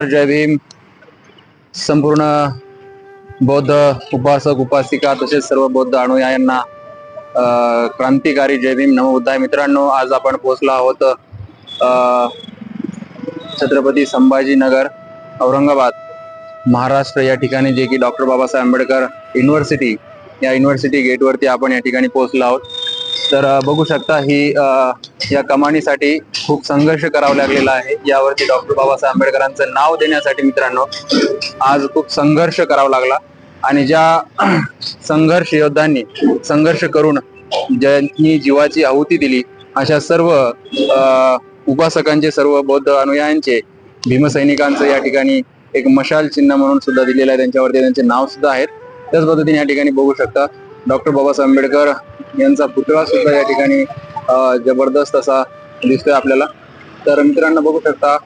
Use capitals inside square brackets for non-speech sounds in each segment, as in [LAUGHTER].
जय भीम. संपूर्ण बौद्ध उपासक उपासिका तसेच सर्व बौद्ध अनुयायांना क्रांतिकारी जय भीम नमोबुद्धाय मित्रांनो आज आपण पोहोचलो आहोत छत्रपती संभाजीनगर औरंगाबाद महाराष्ट्र. या ठिकाणी जे की डॉक्टर बाबासाहेब आंबेडकर युनिव्हर्सिटी या युनिव्हर्सिटी गेटवरती आपण या ठिकाणी पोहोचलो आहोत. तर बघू शकता ही या कमानीसाठी खूप संघर्ष करावा लागलेला आहे. यावरती डॉक्टर बाबासाहेब आंबेडकरांचं नाव देण्यासाठी मित्रांनो आज खूप संघर्ष करावा लागला. आणि ज्या [CLEARS THROAT] संघर्ष योद्धांनी संघर्ष करून ज्यांनी जीवाची आहुती दिली अशा सर्व उपासकांचे सर्व बौद्ध अनुयायांचे भीमसैनिकांचं या ठिकाणी एक मशाल चिन्ह म्हणून सुद्धा दिलेलं आहे. त्यांच्यावरती त्यांचे नाव सुद्धा आहेत. त्याच पद्धतीने या ठिकाणी बघू शकता डॉक्टर बाबासाहेब आंबेडकर यांचा पुतळा सुद्धा या ठिकाणी जबरदस्त असा दिसतोय आपल्याला. तर मित्रांनो बघू शकता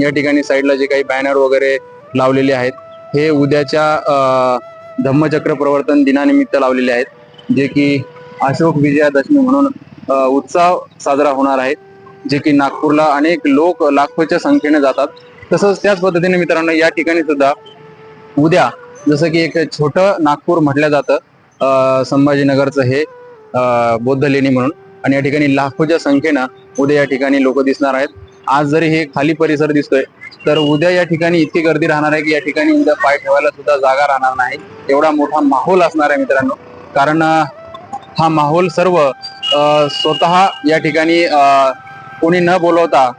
या ठिकाणी साईडला जे काही बॅनर वगैरे लावलेले आहेत हे उद्याच्या धम्मचक्र प्रवर्तन दिनानिमित्त लावलेले आहेत. जे की अशोक विजयादशमी म्हणून उत्साह उत्सव साजरा होणार आहे. जे की नागपूरला अनेक लोक लाखोच्या संख्येने जातात. तसंच त्याच पद्धतीने मित्रांनो या ठिकाणी सुद्धा उद्या जसं की एक छोटं नागपूर म्हटलं जातं अं, संभाजीनगरचं हे बौद्ध लेणी म्हणून. आणि या ठिकाणी लाखोच्या संख्येनं उद्या या ठिकाणी लोक दिसणार आहेत. आज जरी हे खाली परिसर दिसतोय तर उद्या या ठिकाणी इतकी गर्दी राहणार आहे की या ठिकाणी उद्या पाय ठेवायला सुद्धा जागा राहणार नाही. एवढा मोठा माहोल असणार आहे मित्रांनो. कारण हा माहोल सर्व अं, स्वतः या ठिकाणी अं, कोणी न बोलवता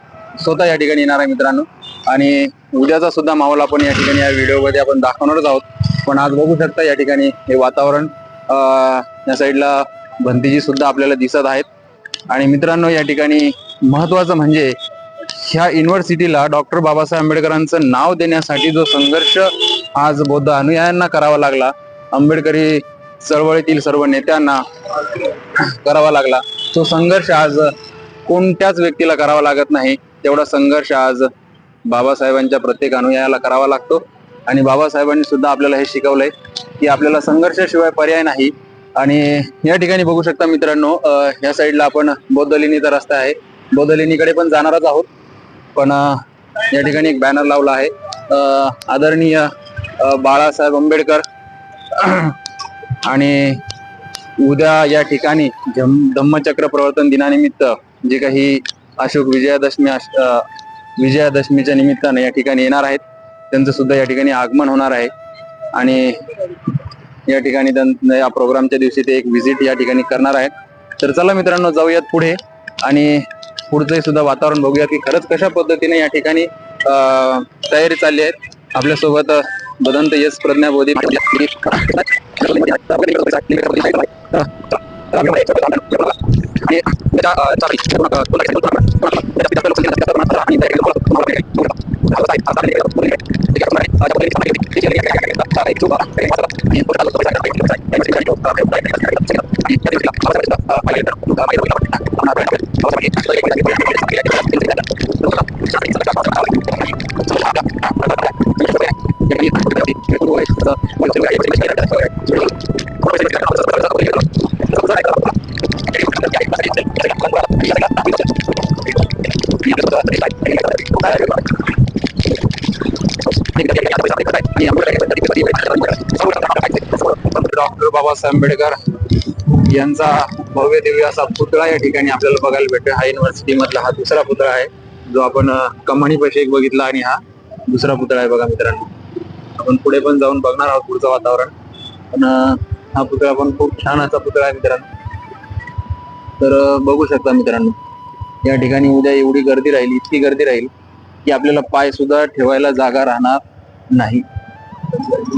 स्वतः या ठिकाणी येणार आहे मित्रांनो. आणि उद्याचा सुद्धा माहोल आपण या ठिकाणी या व्हिडिओमध्ये आपण दाखवणारच आहोत. पण आज बघू शकता या ठिकाणी हे वातावरण या साईडला भंतीजी सुद्धा आपल्याला दिसत आहेत. आणि मित्रांनो या ठिकाणी महत्वाचं म्हणजे ह्या युनिव्हर्सिटीला डॉक्टर बाबासाहेब आंबेडकरांचं नाव देण्यासाठी जो संघर्ष आज बौद्ध अनुयायांना करावा लागला आंबेडकरी चळवळीतील सर्व नेत्यांना करावा लागला तो संघर्ष आज कोणत्याच व्यक्तीला करावा लागत नाही. तेवढा संघर्ष आज बाबासाहेबांच्या प्रत्येक अनुयायाला करावा लागतो. आणि बाबासाहेबांनी सुद्धा आपल्याला हे शिकवलंय की आपल्याला संघर्षाशिवाय पर्याय नाही. आणि या ठिकाणी बघू शकता मित्रांनो या साईडला आपण बौद्धलिनीचा रस्ता आहे. बौद्धलिनीकडे पण जाणारच आहोत. पण या ठिकाणी एक बॅनर लावला आहे. आदरणीय बाळासाहेब आंबेडकर. आणि उद्या या ठिकाणी धम्मचक्र प्रवर्तन दिनानिमित्त जे काही अशोक विजयादशमी विजयादशमीच्या निमित्ताने या ठिकाणी येणार आहेत. त्यांचं सुद्धा या ठिकाणी आगमन होणार आहे. आणि या ठिकाणी या प्रोग्रामच्या दिवशी ते एक व्हिजिट या ठिकाणी करणार आहेत. तर चला मित्रांनो जाऊयात पुढे. आणि पुढचंही सुद्धा वातावरण बघूयात की खरंच कशा पद्धतीने या ठिकाणी तयारी चालली आहे. आपल्यासोबत बदंत यश प्रज्ञा बोधी. डॉक्टर बाबासाहेब आंबेडकर यांचा भव्य दिव्य असा पुतळा या ठिकाणी आपल्याला बघायला भेटतो हा युनिव्हर्सिटी मधला हा दुसरा पुतळा आहे. जो आपण कमानी पैसे एक बघितला आणि हा दुसरा पुतळा आहे बघा मित्रांनो. आपण पुढे पण जाऊन बघणार आहोत पुढचं वातावरण. पण हा पुतळा पण खूप छान असा पुतळा आहे मित्रांनो. तर बघू शकता मित्रांनो. या ठिकाणी उद्या एवढी गर्दी राहील इतकी गर्दी राहील की आपल्याला पाय सुद्धा ठेवायला जागा राहणार नाही.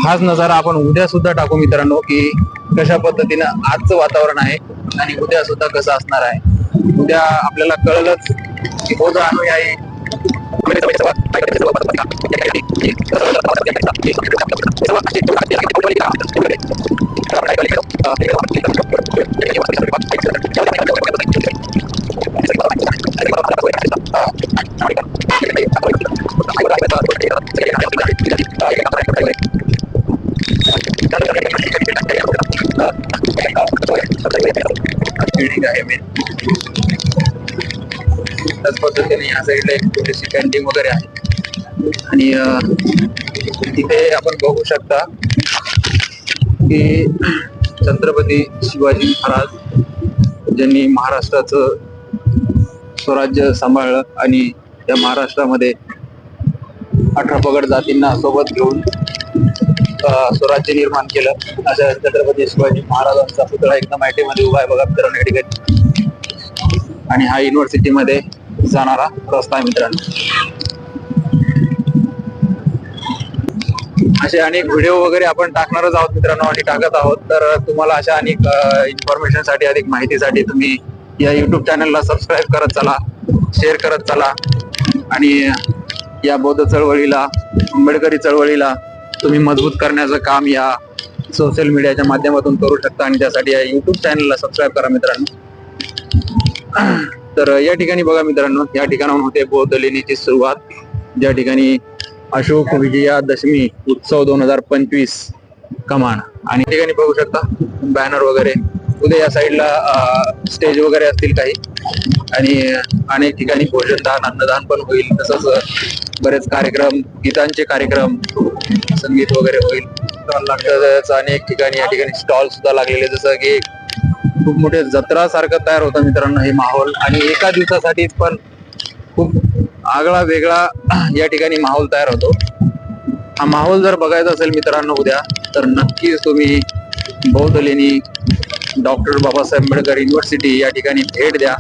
हाच नजारा आपण उद्या सुद्धा टाकू मित्रांनो की कशा पद्धतीनं आजचं वातावरण आहे आणि उद्या सुद्धा कसं असणार आहे. उद्या आपल्याला कळलंच की हो बौद्ध अनुयायी बिल्डिंग आहे मेन त्याच पद्धतीने या साईडला एक छोटीशी कॅन्टीन वगैरे आहे. आणि तिथे आपण बघू शकता की छत्रपती शिवाजी महाराज ज्यांनी महाराष्ट्राचं स्वराज्य सांभाळलं आणि त्या महाराष्ट्रामध्ये अठरा पगड जातींना सोबत घेऊन स्वराज्य निर्माण केलं. अशा छत्रपती शिवाजी महाराजांचा पुतळा एकदम आयमध्ये उभा आहे बघा मित्रांनो या ठिकाणी. आणि हा युनिव्हर्सिटी मध्ये जाणारा रस्ता आहे मित्रांनो. असे अनेक व्हिडिओ वगैरे आपण टाकणारच आहोत मित्रांनो आणि टाकत आहोत. तर तुम्हाला अशा अनेक इन्फॉर्मेशनसाठी अधिक माहितीसाठी तुम्ही या युट्यूब चॅनलला सबस्क्राईब करत चला शेअर करत चला. आणि या बौद्ध चळवळीला आंबेडकरी चळवळीला तुम्ही मजबूत करण्याचं काम या सोशल मीडियाच्या माध्यमातून करू शकता आणि त्यासाठी या युट्यूब चॅनलला सबस्क्राईब करा मित्रांनो. तर या ठिकाणी बघा मित्रांनो या ठिकाणाहून होते बौद्ध लेणीची सुरुवात. ज्या ठिकाणी अशोक विजयादशमी उत्सव दोन हजार पंचवीस कमान. आणि या ठिकाणी बघू शकता बॅनर वगैरे. उद्या या साईडला स्टेज वगैरे असतील काही. आणि अनेक ठिकाणी भोजनदान अन्नदान पण होईल. तसंच बरेच कार्यक्रम गीतांचे कार्यक्रम संगीत वगैरे होईल. तसंच अनेक ठिकाणी या ठिकाणी स्टॉल सुद्धा लागलेले जसं की खूप मोठे जत्रा सारखं तयार होतं मित्रांनो हे माहोल. आणि एका दिवसासाठी पण खूप आगळा वेगळा या ठिकाणी माहोल तयार होतो. हा माहोल जर बघायचा असेल मित्रांनो उद्या तर नक्कीच तुम्ही बौद्ध लेणी डॉक्टर बाबासाहेब आंबेडकर युनिव्हर्सिटी या ठिकाणी भेट द्या.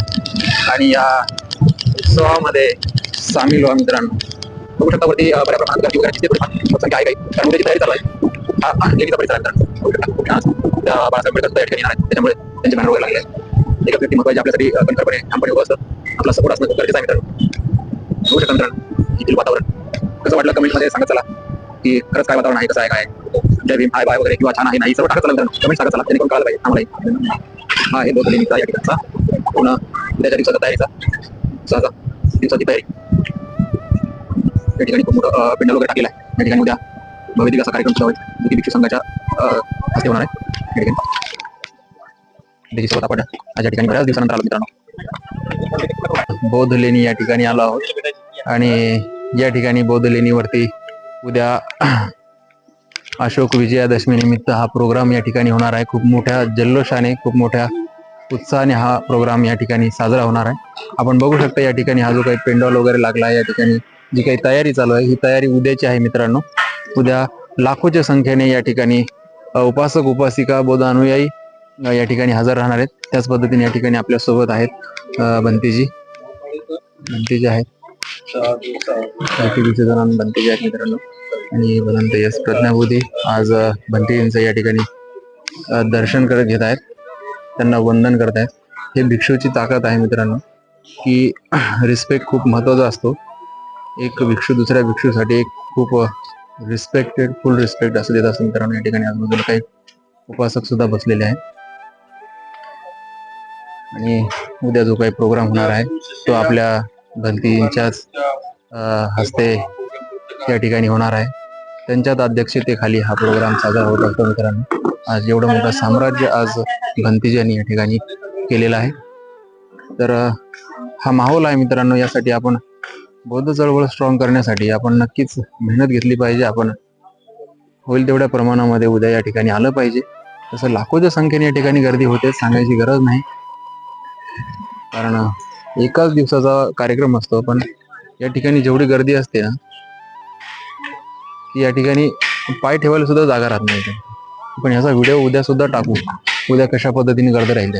आणि या उत्सवामध्ये सामील व्हा मित्रांनो. बघू शकता वरती बऱ्या प्रमाणात गर्दी वगैरे दिसते. संख्या आहे काही कारण उद्याची तयारी चालू आहे. हा हा, परिसर आहे मित्रांनो. बघू शकता खूप छान त्या बाळासाहेब आंबेडकर या ठिकाणी येणार आहेत. त्याच्यामुळे त्यांचे बॅनर वगैरे लागले आहेत. एक व्यक्ती महत्वाची आपल्यासाठी कणखरपणे ठामपणे उभं असतं. आपला सपोर्ट असणं खूप गरजेचं आहे मित्रांनो. बघू शकता मित्रांनो येथील वातावरण. कसं वाटलं कमेंटमध्ये सांगत चला. की खरंच काय वातावरण आहे कसं आहे काय जय भीम हाय बाय वगैरे किंवा छान आहे नाही सर्व टाकत चला कमेंट टाकत चला त्यांनी कळालं पाहिजे. आम्हाला हा हे बोलतो लेणीचा या ठिकाणचा. पुन्हा उद्याच्या दिवसाचा तयारीचा. सहजा दिवसाची तयारी. या ठिकाणी खूप मोठं पिंडल वगैरे टाकलेला आहे. या ठिकाणी उद्या भव्य दिव्य असा कार्यक्रम सुद्धा होईल. जो भिक्षू संघाच्या हस्ते होणार आहे. या ठिकाणी. त्याची आपण आज या ठिकाणी बऱ्याच दिवसानंतर आलो मित्रांनो. बौद्ध लेणी या ठिकाणी आलो आहोत. आणि या ठिकाणी बौद्ध लेणीवरती उद्या [CLEARS THROAT] अशोक विजयादशमी निमित्त हा प्रोग्राम या ठिकाणी होणार आहे. खूप मोठ्या जल्लोषाने खूप मोठ्या उत्साहाने हा प्रोग्राम या ठिकाणी साजरा होणार आहे. आपण बघू शकता या ठिकाणी हा जो काही पेंडॉल वगैरे लागला आहे या ठिकाणी जी काही तयारी चालू आहे ही तयारी उद्याची आहे मित्रांनो. उद्या लाखोच्या संख्येने या ठिकाणी उपासक उपासिका बौद्ध अनुयायी या ठिकाणी हजर राहणार आहेत. त्याच पद्धतीने या ठिकाणी आपल्यासोबत आहेत बंतीजी. बंतीजी आहेत. बाकीचे जण आहेत मित्रांनो आणि भदंत यस प्रज्ञाभूती आज अ, या ठिकाणी दर्शन करत घेत आहेत. त्यांना वंदन करत आहेत. हे भिक्षूची ताकद आहे मित्रांनो की रिस्पेक्ट खूप महत्त्वाचा असतो. एक भिक्षू दुसऱ्या भिक्षूसाठी एक खूप रिस्पेक्टेड फुल रिस्पेक्ट असं देत असतो मित्रांनो या ठिकाणी. आजूबाजूला काही उपासक सुद्धा बसलेले आहेत. आणि उद्या जो काही प्रोग्राम होणार आहे तो आपल्या भंतींच्याच हस्ते या ठिकाणी होणार आहे. त्यांच्याच अध्यक्षतेखाली हा प्रोग्राम साजरा होत असतो मित्रांनो. आज एवढं मोठं साम्राज्य आज भंतीजांनी या ठिकाणी केलेलं आहे. तर हा माहोल आहे मित्रांनो यासाठी आपण बौद्ध चळवळ स्ट्रॉंग करण्यासाठी आपण नक्कीच मेहनत घेतली पाहिजे. आपण होईल तेवढ्या प्रमाणामध्ये उद्या या ठिकाणी आलं पाहिजे. तसं लाखोच्या संख्येने या ठिकाणी गर्दी होते सांगायची गरज नाही. कारण एकाच दिवसाचा कार्यक्रम असतो पण या ठिकाणी जेवढी गर्दी असते ना ती या ठिकाणी पाय ठेवायला सुद्धा जागा राहत नाही. पण ह्याचा व्हिडिओ उद्या सुद्धा टाकू. उद्या कशा पद्धतीने गर्दी राहील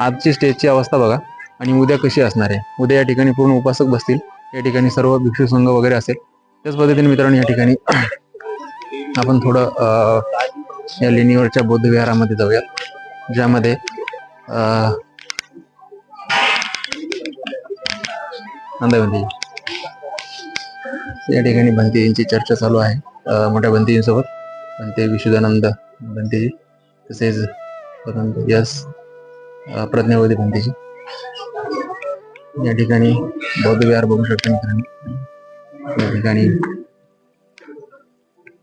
आजची स्टेजची अवस्था बघा. आणि उद्या कशी असणार आहे? उद्या या ठिकाणी पूर्ण उपासक बसतील. या ठिकाणी सर्व भिक्षू संघ वगैरे असेल. त्याच पद्धतीने मित्रांनो या ठिकाणी आपण थोडं या लेणीवरच्या बौद्ध विहारामध्ये जाऊयात. ज्यामध्ये अं, या ठिकाणी भंतीजींची चर्चा चालू आहे. मोठ्या भंतीजींसोबत भंते विशुदानंद भंतेजी तसेच यस अं, प्रज्ञावधी भंतेजी या ठिकाणी बौद्ध विहार बघू शकतो मित्रांनो. या ठिकाणी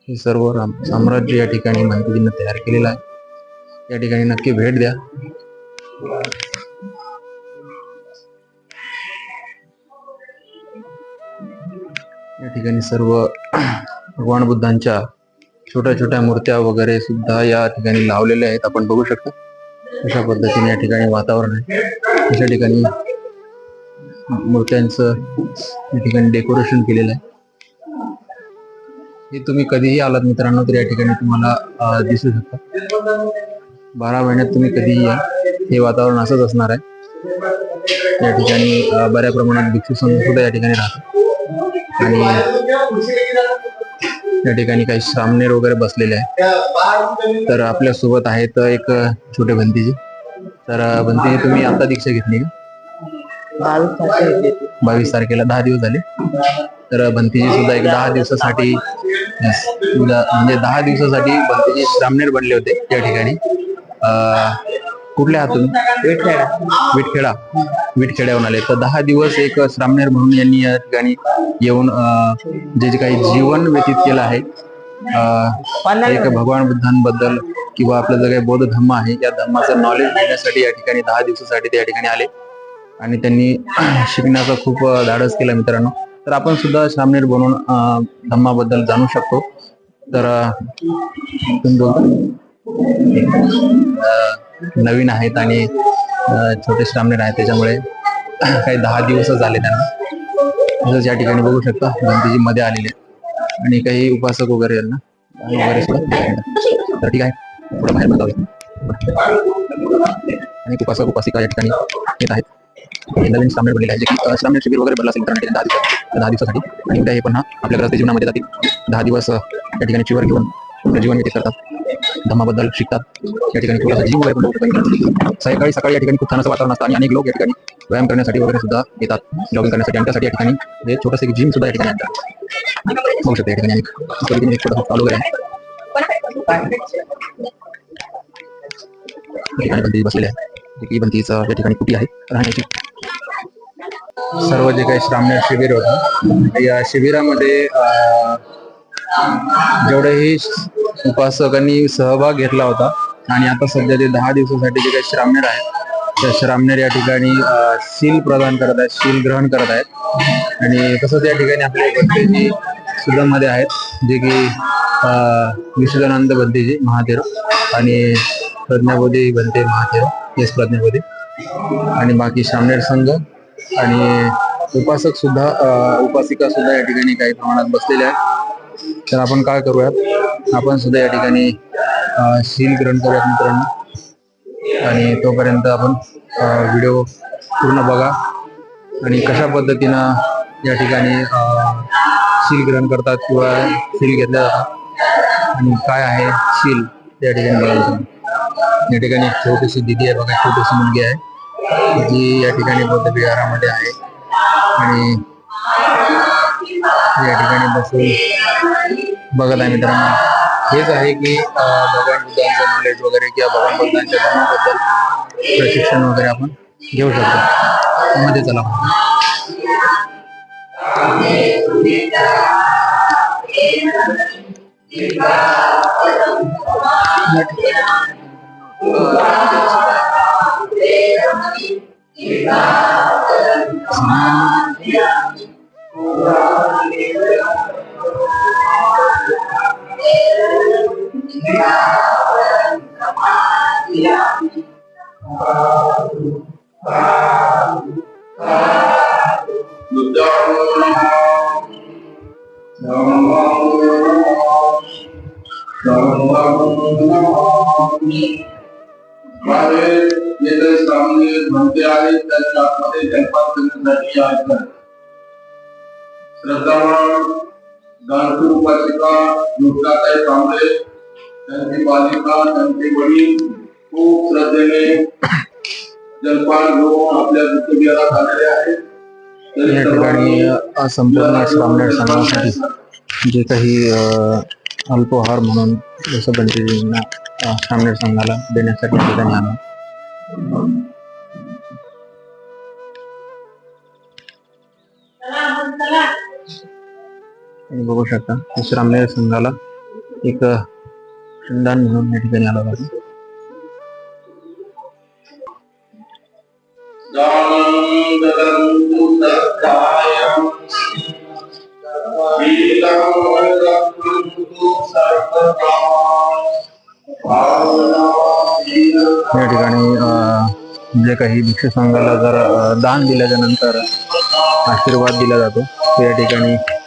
हे सर्व राम- साम्राज्य या ठिकाणी भंतेजींना तयार केलेलं आहे. या ठिकाणी नक्की भेट द्या. या ठिकाणी सर्व भगवान बुद्धांच्या छोट्या छोट्या मूर्त्या वगैरे सुद्धा या ठिकाणी लावलेल्या आहेत. आपण बघू शकतो अशा पद्धतीने या ठिकाणी वातावरण आहे. अशा ठिकाणी मूर्त्यांचं या ठिकाणी डेकोरेशन केलेलं आहे. हे तुम्ही कधीही आलात मित्रांनो तर या ठिकाणी तुम्हाला दिसू शकता. बारा महिन्यात तुम्ही कधीही या. हे वातावरण असंच असणार आहे. या ठिकाणी बऱ्या प्रमाणात भिक्षू संघ सुद्धा या ठिकाणी राहतात. आणि या ठिकाणी काही सामनेर वगैरे बसलेले आहे तर आपल्यासोबत आहेत एक छोटे भंतीजी तर भंतीजी तुम्ही आता दीक्षा घेतली का? बावीस तारखेला दहा दिवस झाले. तर भंतीजी सुद्धा एक दहा दिवसासाठी म्हणजे दहा दिवसासाठी भंतीजी सामनेर बनले होते त्या ठिकाणी. अं, कुठले आहात तुम्ही विठ्ठला. विटखेडा विटखेड्याहून आले. तर दहा दिवस एक श्रामनेर म्हणून यांनी या ठिकाणी येऊन जे जे काही जीवन व्यतीत केलं आहे एक भगवान बुद्धांबद्दल किंवा आपलं जे काही बौद्ध धम्म आहे या धम्माचं नॉलेज घेण्यासाठी या ठिकाणी दहा दिवसासाठी ते या ठिकाणी आले. आणि त्यांनी [CLEARS THROAT] शिकण्याचा खूप धाडस केला मित्रांनो. तर आपण सुद्धा श्रामनेर बनवून धम्माबद्दल जाणू शकतो. तर तुम्ही नवीन आहेत आणि छोटे श्रामनेर आहेत. त्याच्यामुळे काही दहा दिवसच झाले त्यांना. तसंच या ठिकाणी बघू शकता. गांधीजी मध्ये आलेले आणि काही उपासक वगैरे यांना वगैरे सुद्धा तर ठीक आहे. थोडं बाहेर बघावे. आणि उपासक उपासिका या ठिकाणी येत आहेत. हे नवीन सामने बनलेले आहे जे की सामने शिबिर वगैरे भरला असेल दहा दिवस दहा दिवसासाठी. आणि उद्या हे पण आपल्या घराच्या जीवनामध्ये जातील. दहा दिवस या ठिकाणी शिवर घेऊन जीवन व्यतीत करतात धम्माबद्दल शिकतात या ठिकाणी थोडासा जीव वगैरे पण सकाळी या ठिकाणी खूप छान असं वातावरण असतं आणि अनेक लोक या ठिकाणी व्यायाम करण्यासाठी वगैरे सुद्धा येतात. जॉगिंग करण्यासाठी आणि त्यासाठी या ठिकाणी हे छोटंसं एक जिम सुद्धा या ठिकाणी बघू शकता या ठिकाणी एक छोटासा चालू वगैरे आहे. या ठिकाणी बंदी बसलेली आहे. जे बंदीचं या ठिकाणी कुटी आहे राहण्याची. सर्व जे काही श्रामण्या शिबिर होतं या शिबिरामध्ये जेवढेही उपासकांनी सहभाग घेतला होता आणि आता सध्या ते दहा दिवसासाठी जे काही श्रामणेर आहेत त्या श्रामणेर या ठिकाणी शील प्रदान करत आहेत शील ग्रहण करत आहेत. आणि तसंच या ठिकाणी आपले भंतेजी सुद्धा मध्ये आहेत जे की अं, विश्वदानंद भंतेजी महादेव आणि प्रज्ञाबोधी भंते महादेव येस प्रज्ञाबोधी. आणि बाकी श्रामणेर संघ आणि उपासक सुद्धा उपासिका सुद्धा या ठिकाणी काही प्रमाणात बसलेल्या आहेत. तर आपण काय करूयात? आपण सुद्धा या ठिकाणी सील शील ग्रहण करूयात मित्रांनो. आणि तोपर्यंत आपण व्हिडिओ पूर्ण बघा. आणि कशा पद्धतीनं या ठिकाणी सील शील ग्रहण करतात किंवा शील घेतल्या जातात. आणि काय आहे शील या ठिकाणी बघा या ठिकाणी एक छोटीशी दिदी आहे बघा छोटीशी मुलगी आहे. जी या ठिकाणी बौद्ध विहारामध्ये आहे. आणि या ठिकाणी बसून बघत आहे मित्रांनो. हेच आहे की भगवान बुद्धांचं नॉलेज वगैरे किंवा भगवान बुद्धांच्या धर्माबद्दल प्रशिक्षण वगैरे आपण घेऊ शकतो. मध्ये चला. माझे जे काही सामने म्हणते आहेत त्यांच्या आतमध्ये जलपात करण्यासाठी आहेत श्रद्धावान गाणती उपासिका दुर्गाताई कांबळे त्यांची बालिका त्यांचे वडील खूप श्रद्धेने जलपान घेऊन आपल्या कुटुंबियाला आलेले आहेत या ठिकाणी संपूर्ण श्रामणेर संघासाठी जे काही अल्पोहार म्हणून जसं पंडितजींना श्रामणेर संघाला देण्यासाठी ठिकाणी आलं. आणि बघू शकता. विश्रामनेर संघाला एक शिंदान म्हणून या ठिकाणी आला पाहिजे या ठिकाणी जे काही भिक्ष संघाला जर दान दिल्याच्या नंतर आशीर्वाद दिला जातो या ठिकाणी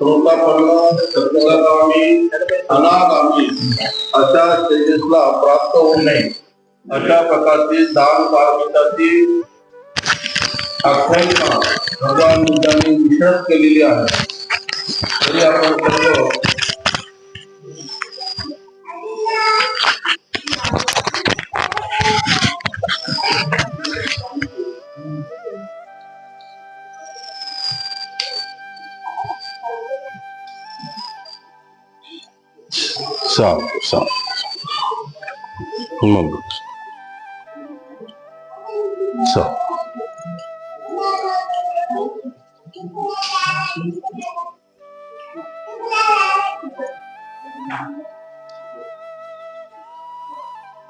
श्रोतापन्न सत्संगामी अनागामी अशा तेजसला प्राप्त होऊ नये. अशा प्रकारची दान पारमिताची आख्यायिका भगवान बुद्धांनी विशद केलेली आहे. तरी आपण सर्व चाल चाल मग चाल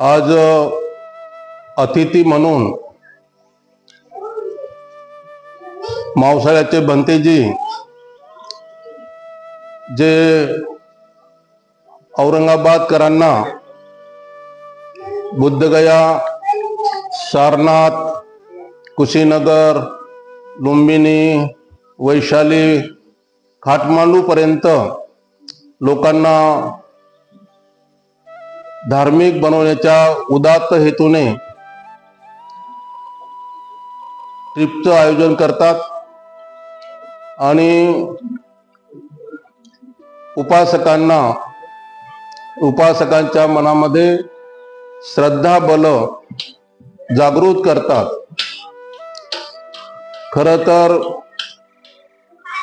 आज अतिथी म्हणून मावसाळ्याचे बंतेजी जे औरंगाबादकरांना बुद्धगया सारनाथ कुशीनगर लुंबिनी वैशाली खाटमांडूपर्यंत लोकांना धार्मिक बनवण्याच्या उदात्त हेतूने ट्रिपचं आयोजन करतात आणि उपासकांना उपासकांच्या मनामध्ये श्रद्धा बल जागृत करतात. खर तर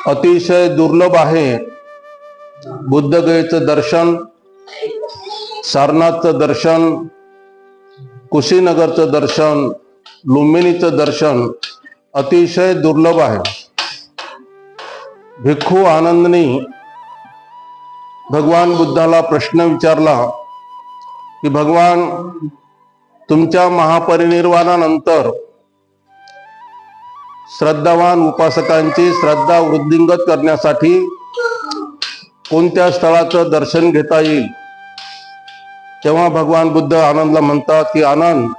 अतिशय दुर्लभ आहे बुद्धगयेचं दर्शन सारनाथचं दर्शन कुशीनगरचं दर्शन लुंबिनीचं दर्शन अतिशय दुर्लभ आहे. भिक्खू आनंदनी भगवान बुद्धाला प्रश्न विचारला की भगवान तुमच्या महापरिनिर्वाणानंतर श्रद्धावान उपासकांची श्रद्धा वृद्धिंगत करण्यासाठी कोणत्या स्थळाचं दर्शन घेता येईल? तेव्हा भगवान बुद्ध आनंदला म्हणतात की आनंद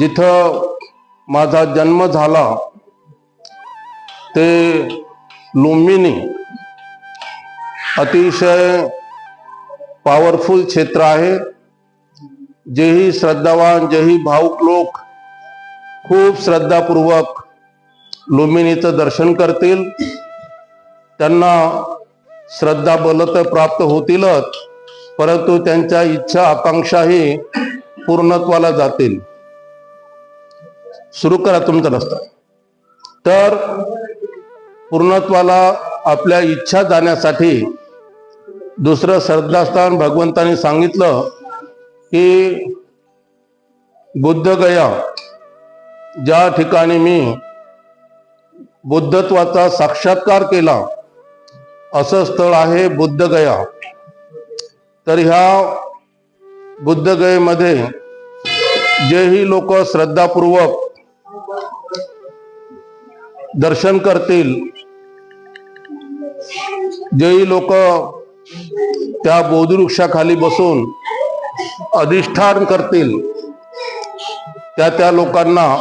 जिथं माझा जन्म झाला ते लुंबिनी अतिशय पॉवरफुल क्षेत्र आहे. जेही श्रद्धावान जेही भाऊक लोक खूप श्रद्धापूर्वक लुंबिनीचं दर्शन करतील. त्यांना श्रद्धा बल तर प्राप्त होतीलच परंतु त्यांच्या इच्छा आकांक्षाही पूर्णत्वाला जातील. सुरू करा तुमचा रस्ता. तर पूर्णत्वाला आपल्या इच्छा जाण्यासाठी दुसरं श्रद्धास्थान भगवंताने सांगितलं की बुद्धगया ज्या ठिकाणी मी बुद्धत्वाचा साक्षात्कार केला असं स्थळ आहे बुद्धगया. तर ह्या बुद्धगयेमध्ये जेही लोक श्रद्धापूर्वक दर्शन करतील जेही लोक त्या बोधवृक्षाखाली बसून अधिष्ठान करतील. त्या त्या लोकांना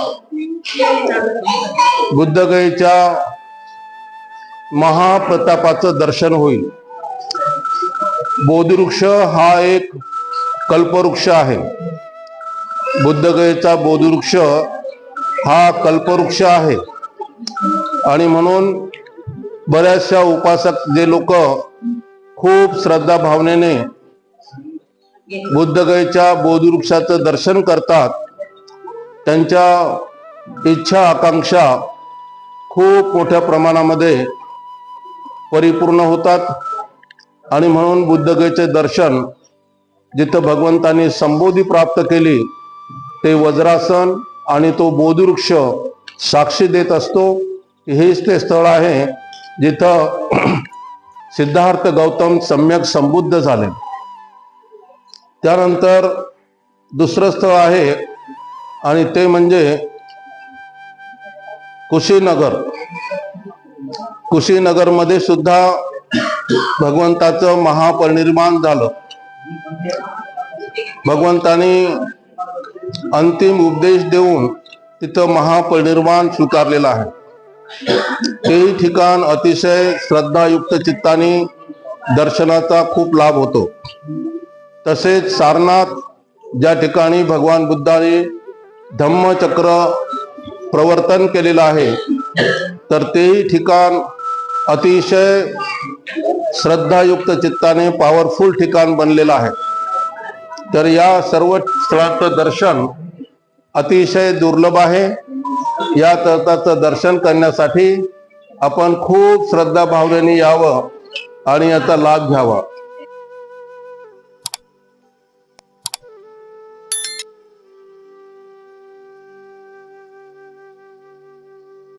बुद्धगयेच्या महाप्रतापाचं दर्शन होईल. बोधवृक्ष हा एक कल्पवृक्ष आहे. बुद्धगयेचा बोधवृक्ष हा कल्पवृक्ष आहे. आणि म्हणून बऱ्याचशा उपासक जे लोक खूप श्रद्धा भावनेने बुद्धगयेच्या बोधवृक्षाचं दर्शन करतात. त्यांच्या इच्छा आकांक्षा खूप मोठ्या प्रमाणामध्ये परिपूर्ण होतात. आणि म्हणून बुद्धगयेचे दर्शन जिथं भगवंतानी संबोधी प्राप्त केली ते वज्रासन आणि तो बोधवृक्ष साक्षी देत असतो. हेच ते स्थळ आहे जिथं सिद्धार्थ गौतम सम्यक संबुद्ध झाले. त्यानंतर दुसरं स्थळ आहे आणि ते म्हणजे कुशीनगर. कुशीनगरमध्ये सुद्धा भगवंताचं महापरिनिर्माण झालं. भगवंतानी अंतिम उपदेश देऊन तिथं महापरिनिर्वाण स्वीकारलेलं आहे. तेही ठिकाण अतिशय श्रद्धायुक्त चित्ताने दर्शनाचा खूप लाभ होतो. तसेच सारनाथ ज्या ठिकाणी भगवान बुद्धाने धम्मचक्र प्रवर्तन केलेलं आहे तर तेही ठिकाण अतिशय श्रद्धायुक्त चित्ताने पॉवरफुल ठिकाण बनलेलं आहे. तर या सर्व स्थळांचं दर्शन अतिशय दुर्लभ आहे. या तळाचं दर्शन करण्यासाठी आपण खूप श्रद्धा भावनेने यावं आणि याचा लाभ घ्यावा.